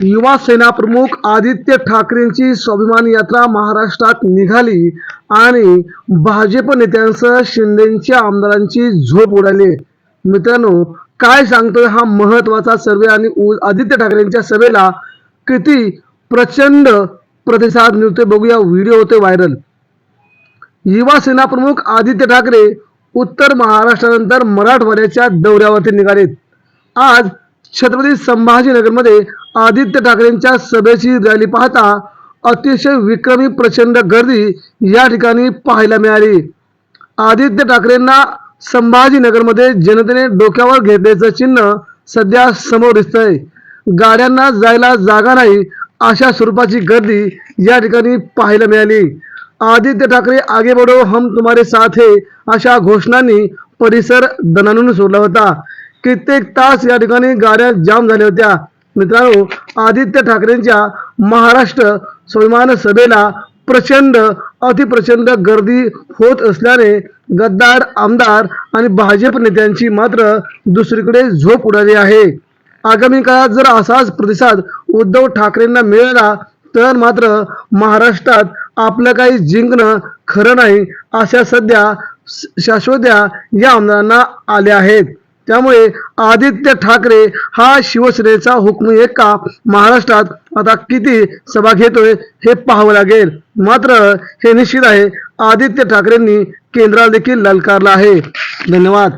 युवा सेना प्रमुख आदित्य ठाकरेंची स्वाभिमान यात्रा महाराष्ट्रात निघाली आणि भाजप नेत्यांसह शिंदेच्या आमदारांची झोप उडाली. मित्रांनो काय सांगतोय हा महत्त्वाचा सर्वे आणि आदित्य ठाकरेंच्या सभेला किती प्रचंड प्रतिसाद मिळतोय बघूया व्हिडिओ होते व्हायरल. युवा सेना प्रमुख आदित्य ठाकरे उत्तर महाराष्ट्रानंतर मराठवाड्याच्या दौऱ्यावरती निघालेत. आज छत्रपती संभाजीनगरमध्ये आदित्य ठाकरेंच्या सभेची रॅली पाहता अतिशय विक्रमी प्रचंड गर्दी या ठिकाणी पाहायला मिळाली. आदित्य ठाकरेंना संभाजीनगरमध्ये जनतेने डोक्यावर घेतल्याचं चिन्ह सध्या समोर दिसतंय. गाड्यांना जायला जागा नाही अशा स्वरूपाची गर्दी या ठिकाणी पाहायला मिळाली. आदित्य ठाकरे आगे बढो हम तुम्हारे साथ हे अशा घोषणांनी परिसर दणानून सोडला होता. कित्येक तास या ठिकाणी गाड्या जाम झाल्या होत्या. मित्रांनो आदित्य ठाकरेंच्या महाराष्ट्र स्वाभिमान सभेला प्रचंड अतिप्रचंड गर्दी होत असल्याने गद्दार आमदार आणि भाजप नेत्यांची मात्र दुसरीकडे झोप उडाली आहे. आगामी काळात जर असाच प्रतिसाद उद्धव ठाकरेंना मिळाला तर मात्र महाराष्ट्रात आपलं काही जिंकणं खरं नाही अशा सध्या श- शाश्वत्या या आमदारांना आल्या आहेत. त्यामुळे आदित्य ठाकरे हा शिवसेनेचा हुकमी एक का महाराष्ट्रात आता किती सभा घेतोय हे पाहावं लागेल. मात्र हे निश्चित आहे आदित्य ठाकरेंनी केंद्राला देखील ललकारला आहे. धन्यवाद.